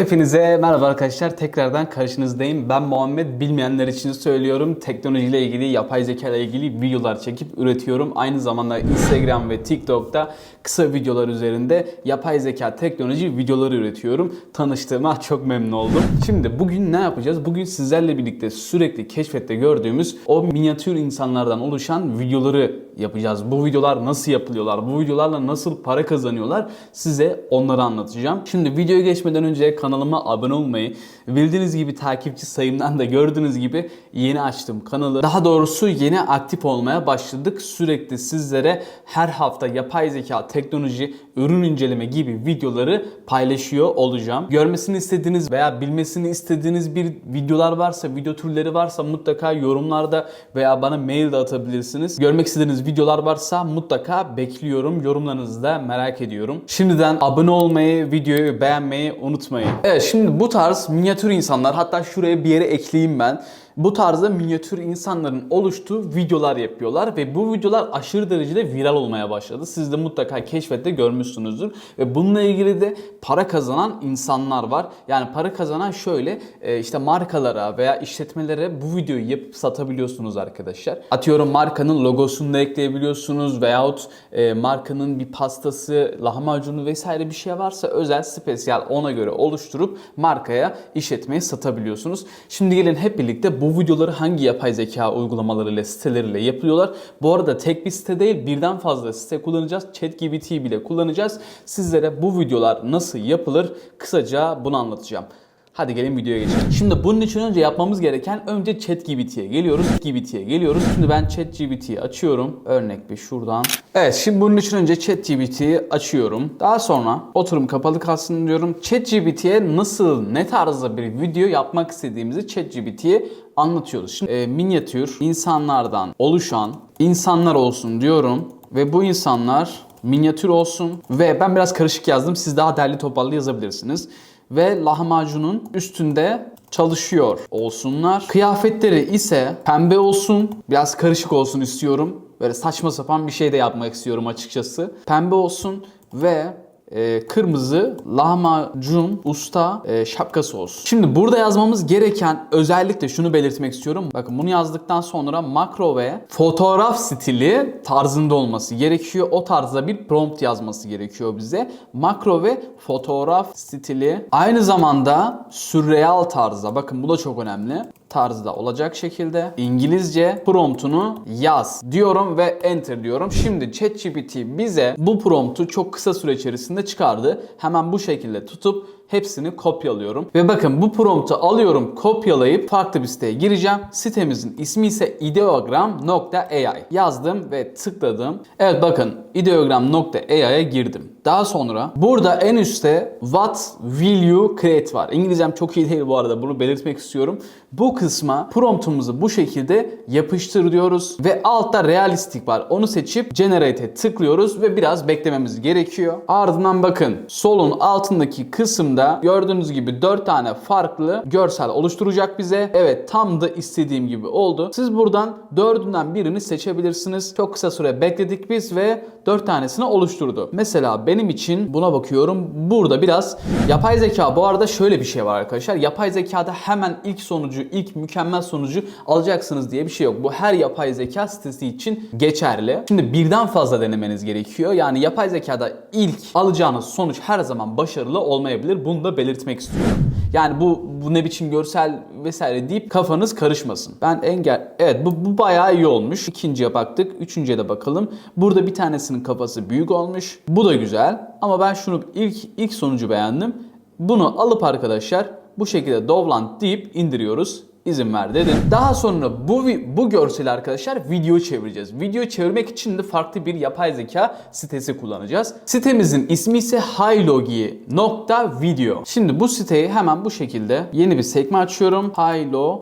Hepinize merhaba arkadaşlar. Tekrardan karşınızdayım. Ben Muhammed. Bilmeyenler için söylüyorum. Teknolojiyle ilgili, yapay zeka ile ilgili videolar çekip üretiyorum. Aynı zamanda Instagram ve TikTok'ta kısa videolar üzerinde yapay zeka, teknoloji videoları üretiyorum. Tanıştığıma çok memnun oldum. Şimdi bugün ne yapacağız? Bugün sizlerle birlikte sürekli keşfette gördüğümüz o minyatür insanlardan oluşan videoları yapacağız. Bu videolar nasıl yapılıyorlar? Bu videolarla nasıl para kazanıyorlar? Size onları anlatacağım. Şimdi videoya geçmeden önce kanalıma abone olmayı, bildiğiniz gibi takipçi sayımdan da gördüğünüz gibi yeni açtım kanalı. Daha doğrusu yeni aktif olmaya başladık. Sürekli sizlere her hafta yapay zeka, teknoloji, ürün inceleme gibi videoları paylaşıyor olacağım. Görmesini istediğiniz veya bilmesini istediğiniz bir videolar varsa, video türleri varsa mutlaka yorumlarda veya bana mail de atabilirsiniz. Görmek istediğiniz videolar varsa mutlaka bekliyorum. Yorumlarınızı da merak ediyorum. Şimdiden abone olmayı, videoyu beğenmeyi unutmayın. Evet şimdi bu tarz minyatür insanlar hatta şuraya bir yere ekleyeyim ben. Bu tarzda minyatür insanların oluştuğu videolar yapıyorlar ve bu videolar aşırı derecede viral olmaya başladı. Siz de mutlaka keşfette görmüşsünüzdür. Ve bununla ilgili de para kazanan insanlar var. Yani para kazanan şöyle e, işte markalara veya işletmelere bu videoyu yapıp satabiliyorsunuz arkadaşlar. Atıyorum markanın logosunu da ekleyebiliyorsunuz veyahut e, markanın bir pastası, lahmacunu vesaire bir şey varsa özel, spesiyel ona göre oluşturup markaya işletmeye satabiliyorsunuz. Şimdi gelin hep birlikte bu videoları hangi yapay zeka uygulamalarıyla, siteleriyle yapıyorlar. Bu arada tek bir site değil birden fazla site kullanacağız. ChatGPT bile kullanacağız. Sizlere bu videolar nasıl yapılır kısaca bunu anlatacağım. Hadi gelin videoya geçelim. Şimdi bunun için önce yapmamız gereken önce ChatGPT'ye geliyoruz. ChatGPT'ye geliyoruz. Şimdi ben ChatGPT'yi açıyorum. Örnek bir şuradan. Evet şimdi bunun için önce ChatGPT'yi açıyorum. Daha sonra oturum kapalı kalsın diyorum. ChatGPT'ye nasıl ne tarzda bir video yapmak istediğimizi ChatGPT'ye anlatıyoruz. Şimdi e, minyatür insanlardan oluşan insanlar olsun diyorum ve bu insanlar minyatür olsun ve ben biraz karışık yazdım. Siz daha derli toparlı yazabilirsiniz ve lahmacunun üstünde çalışıyor olsunlar. Kıyafetleri ise pembe olsun, biraz karışık olsun istiyorum. Böyle saçma sapan bir şey de yapmak istiyorum açıkçası. Pembe olsun ve e, kırmızı lahmacun usta e, şapkası olsun. Şimdi burada yazmamız gereken özellikle şunu belirtmek istiyorum. Bakın bunu yazdıktan sonra makro ve fotoğraf stili tarzında olması gerekiyor. O tarzda bir prompt yazması gerekiyor bize. Makro ve fotoğraf stili aynı zamanda sürreal tarzda. Bakın bu da çok önemli tarzda olacak şekilde İngilizce promptunu yaz diyorum ve enter diyorum. Şimdi ChatGPT bize bu promptu çok kısa süre içerisinde çıkardı. Hemen bu şekilde tutup hepsini kopyalıyorum. Ve bakın bu promptu alıyorum, kopyalayıp farklı bir siteye gireceğim. Sitemizin ismi ise ideogram.ai. Yazdım ve tıkladım. Evet bakın ideogram.ai'ya girdim. Daha sonra burada en üstte what will you create var. İngilizcem çok iyi değil bu arada bunu belirtmek istiyorum. Bu kısma promptumuzu bu şekilde yapıştır diyoruz ve altta realistik var. Onu seçip generate'e tıklıyoruz ve biraz beklememiz gerekiyor. Ardından bakın solun altındaki kısımda gördüğünüz gibi 4 tane farklı görsel oluşturacak bize. Evet tam da istediğim gibi oldu. Siz buradan dördünden birini seçebilirsiniz. Çok kısa süre bekledik biz ve 4 tanesini oluşturdu. Mesela benim için buna bakıyorum. Burada biraz yapay zeka bu arada şöyle bir şey var arkadaşlar. Yapay zekada hemen ilk sonucu, ilk mükemmel sonucu alacaksınız diye bir şey yok. Bu her yapay zeka sitesi için geçerli. Şimdi birden fazla denemeniz gerekiyor. Yani yapay zekada ilk alacağınız sonuç her zaman başarılı olmayabilir. Bunu da belirtmek istiyorum. Yani bu bu ne biçim görsel vesaire deyip kafanız karışmasın. Ben engel evet bu, bu bayağı iyi olmuş. İkinciye baktık. Üçüncüye de bakalım. Burada bir tanesinin kafası büyük olmuş. Bu da güzel. Ama ben şunu ilk ilk sonucu beğendim. Bunu alıp arkadaşlar bu şekilde Dovland deyip indiriyoruz izin ver dedim. Daha sonra bu bu görseli arkadaşlar video çevireceğiz. Video çevirmek için de farklı bir yapay zeka sitesi kullanacağız. Sitemizin ismi ise hilogi.video. Şimdi bu siteyi hemen bu şekilde yeni bir sekme açıyorum. Hilo.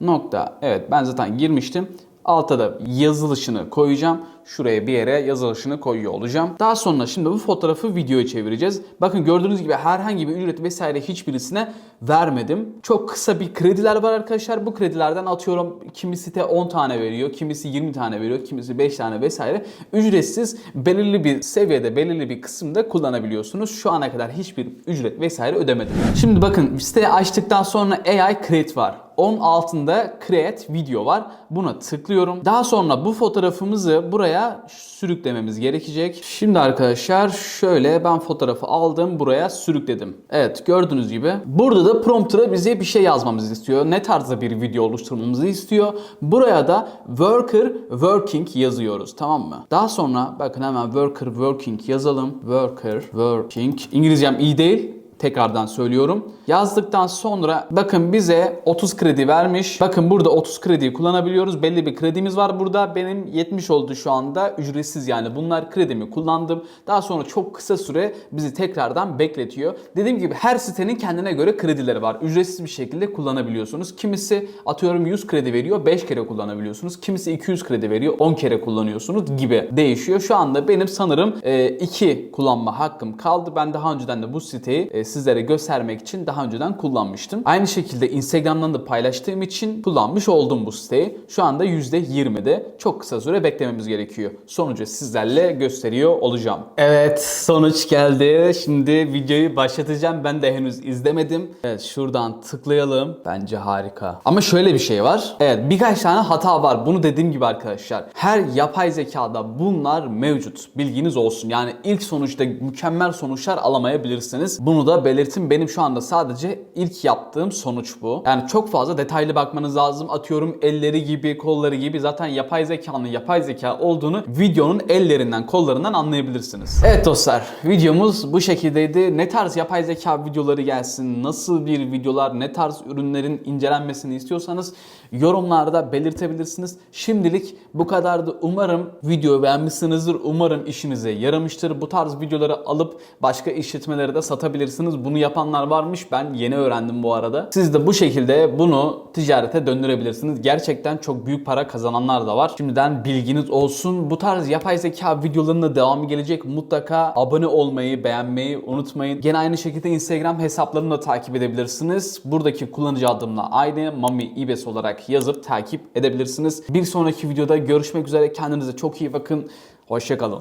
Evet ben zaten girmiştim. Altta da yazılışını koyacağım. şuraya bir yere yazılışını koyuyor olacağım. Daha sonra şimdi bu fotoğrafı videoya çevireceğiz. Bakın gördüğünüz gibi herhangi bir ücret vesaire hiçbirisine vermedim. Çok kısa bir krediler var arkadaşlar. Bu kredilerden atıyorum kimi site 10 tane veriyor, kimisi 20 tane veriyor, kimisi 5 tane vesaire. Ücretsiz belirli bir seviyede, belirli bir kısımda kullanabiliyorsunuz. Şu ana kadar hiçbir ücret vesaire ödemedim. Şimdi bakın siteyi açtıktan sonra AI Create var. Onun altında Create Video var. Buna tıklıyorum. Daha sonra bu fotoğrafımızı buraya sürüklememiz gerekecek. Şimdi arkadaşlar şöyle ben fotoğrafı aldım buraya sürükledim. Evet gördüğünüz gibi. Burada da prompter'a bize bir şey yazmamızı istiyor. Ne tarzda bir video oluşturmamızı istiyor. Buraya da worker working yazıyoruz tamam mı? Daha sonra bakın hemen worker working yazalım. Worker working. İngilizcem iyi değil. Tekrardan söylüyorum. Yazdıktan sonra bakın bize 30 kredi vermiş. Bakın burada 30 krediyi kullanabiliyoruz. Belli bir kredimiz var burada. Benim 70 oldu şu anda. Ücretsiz yani. Bunlar kredimi kullandım. Daha sonra çok kısa süre bizi tekrardan bekletiyor. Dediğim gibi her sitenin kendine göre kredileri var. Ücretsiz bir şekilde kullanabiliyorsunuz. Kimisi atıyorum 100 kredi veriyor 5 kere kullanabiliyorsunuz. Kimisi 200 kredi veriyor 10 kere kullanıyorsunuz gibi değişiyor. Şu anda benim sanırım 2 kullanma hakkım kaldı. Ben daha önceden de bu siteyi e, sizlere göstermek için daha önceden kullanmıştım. Aynı şekilde Instagram'dan da paylaştığım için kullanmış oldum bu siteyi. Şu anda %20'de çok kısa süre beklememiz gerekiyor. Sonucu sizlerle gösteriyor olacağım. Evet sonuç geldi. Şimdi videoyu başlatacağım. Ben de henüz izlemedim. Evet şuradan tıklayalım. Bence harika. Ama şöyle bir şey var. Evet birkaç tane hata var. Bunu dediğim gibi arkadaşlar. Her yapay zekada bunlar mevcut. Bilginiz olsun. Yani ilk sonuçta mükemmel sonuçlar alamayabilirsiniz. Bunu da belirtin. Benim şu anda sadece ilk yaptığım sonuç bu. Yani çok fazla detaylı bakmanız lazım. Atıyorum elleri gibi, kolları gibi zaten yapay zekanın yapay zeka olduğunu videonun ellerinden, kollarından anlayabilirsiniz. Evet dostlar, videomuz bu şekildeydi. Ne tarz yapay zeka videoları gelsin, nasıl bir videolar, ne tarz ürünlerin incelenmesini istiyorsanız yorumlarda belirtebilirsiniz. Şimdilik bu kadardı. Umarım videoyu beğenmişsinizdir. Umarım işinize yaramıştır. Bu tarz videoları alıp başka işletmelere de satabilirsiniz. Bunu yapanlar varmış. Ben yeni öğrendim bu arada. Siz de bu şekilde bunu ticarete döndürebilirsiniz. Gerçekten çok büyük para kazananlar da var. Şimdiden bilginiz olsun. Bu tarz yapay zeka videolarının da devamı gelecek. Mutlaka abone olmayı, beğenmeyi unutmayın. Gene aynı şekilde Instagram hesaplarını da takip edebilirsiniz. Buradaki kullanıcı adımla aynı Mami İbes olarak yazıp takip edebilirsiniz. Bir sonraki videoda görüşmek üzere. Kendinize çok iyi bakın. Hoşçakalın.